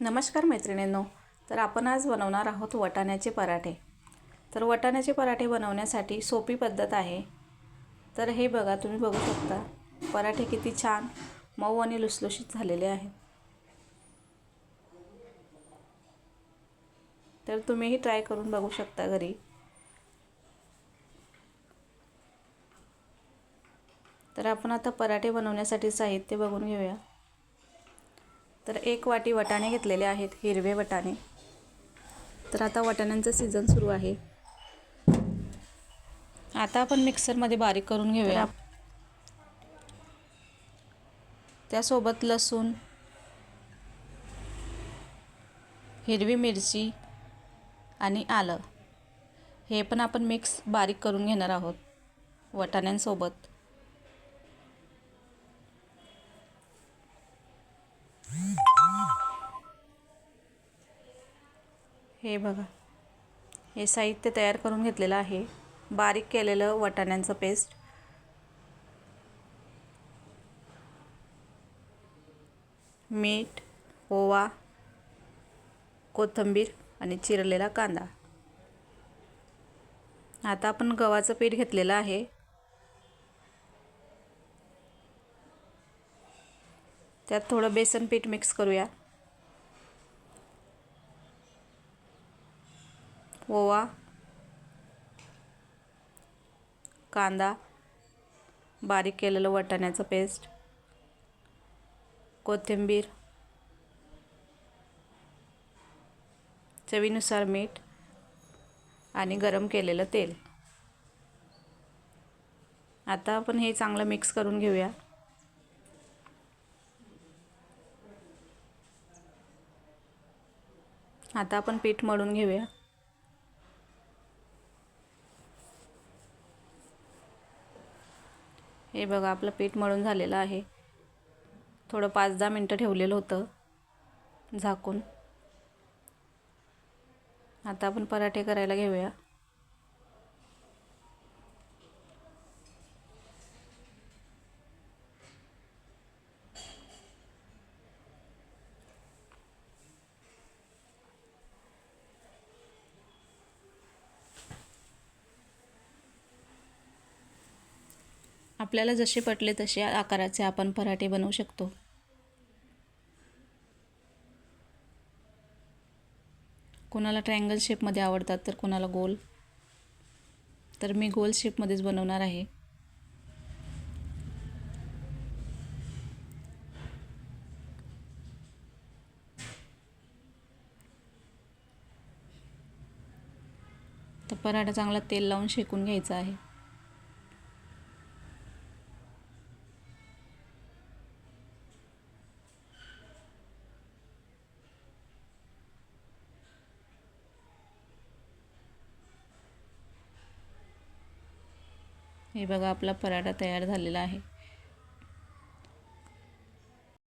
नमस्कार मैत्रिणींनो तर आपण आज बनवणार आहोत वटाण्याचे पराठे. तर वटाण्याचे पराठे बनवण्यासाठी सोपी पद्धत आहे. तर हे बघा तुम्ही बघू शकता पराठे किती छान मऊ आणि लुसलुशीत झालेले आहेत. तर तुम्हीही ट्राय करून बघू शकता घरी. तर आपण आता पराठे बनवण्यासाठी साहित्य बघून घेऊया. तर एक वाटी वटाणे घेतलेले आहेत हिरवे वटाणे. तर आता वटाण्यांचं सीझन सुरू आहे. आता आपण मिक्सरमध्ये बारीक करून घेऊया. त्यासोबत लसूण हिरवी मिरची आणि आलं. हे पण आपण मिक्स बारीक करून घेणार आहोत वटाण्यांसोबत. हे बघा. हे साहित्य तयार करून घेतलेलं आहे. बारीक केलेलं वाटाण्यांचं पेस्ट. मीठ ओवा कोथिंबीर आणि चिरलेला कांदा. आता आपण गव्हाचं पीठ घेतलेलं आहे. त्यात थोडं बेसन पीठ मिक्स करूया. ओवा कांदा बारीक केलेलं वाटाण्याचं पेस्ट कोथिंबीर चवीनुसार मीठ आणि गरम केलेलं तेल. आता आपण हे चांगलं मिक्स करून घेऊया. आता आपण पीठ मळून घेऊया. हे बघा आपलं पीठ मळून झालेलं आहे. थोडं पाच दहा मिनटं ठेवलेलं होतं झाकून. आता आपण पराठे करायला घेऊया. आपल्याला जसे पटले तसे आकाराचे आपण पराठे बनवू शकतो. कोणाला ट्रँगल शेपमध्ये आवडतात तर कोणाला गोल. तर मी गोल शेपमध्येच बनवणार आहे. तर पराठा चांगला तेल लावून शेकून घ्यायचा आहे. हे बघा आपला पराठा तयार झालेला आहे.